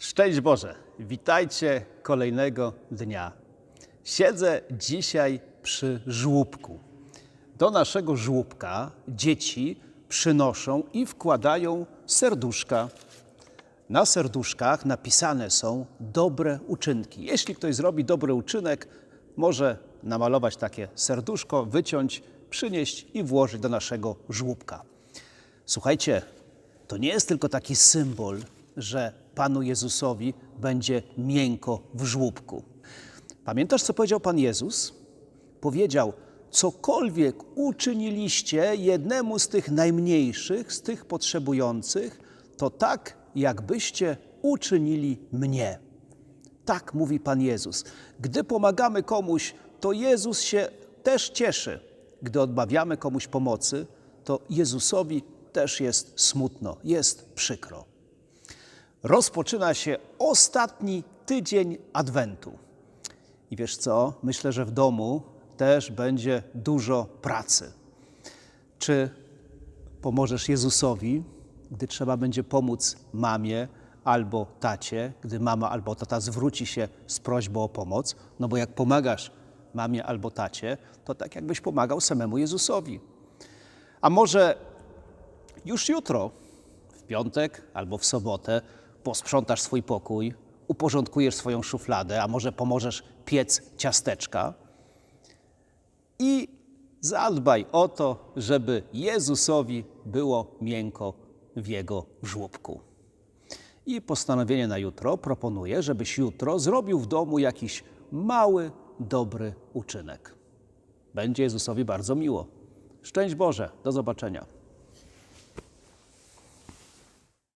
Szczęść Boże, witajcie kolejnego dnia. Siedzę dzisiaj przy żłóbku. Do naszego żłóbka dzieci przynoszą i wkładają serduszka. Na serduszkach napisane są dobre uczynki. Jeśli ktoś zrobi dobry uczynek, może namalować takie serduszko, wyciąć, przynieść i włożyć do naszego żłóbka. Słuchajcie, to nie jest tylko taki symbol, że Panu Jezusowi będzie miękko w żłóbku. Pamiętasz, co powiedział Pan Jezus? Powiedział: Cokolwiek uczyniliście jednemu z tych najmniejszych, z tych potrzebujących, to tak, jakbyście uczynili mnie. Tak mówi Pan Jezus. Gdy pomagamy komuś, to Jezus się też cieszy. Gdy odmawiamy komuś pomocy, to Jezusowi też jest smutno, jest przykro. Rozpoczyna się ostatni tydzień Adwentu. I wiesz co? Myślę, że w domu też będzie dużo pracy. Czy pomożesz Jezusowi, gdy trzeba będzie pomóc mamie albo tacie, gdy mama albo tata zwróci się z prośbą o pomoc? No bo jak pomagasz mamie albo tacie, to tak jakbyś pomagał samemu Jezusowi. A może już jutro, w piątek albo w sobotę, posprzątasz swój pokój, uporządkujesz swoją szufladę, a może pomożesz piec ciasteczka i zadbaj o to, żeby Jezusowi było miękko w jego żłóbku. I postanowienie na jutro proponuję, żebyś jutro zrobił w domu jakiś mały, dobry uczynek. Będzie Jezusowi bardzo miło. Szczęść Boże, do zobaczenia.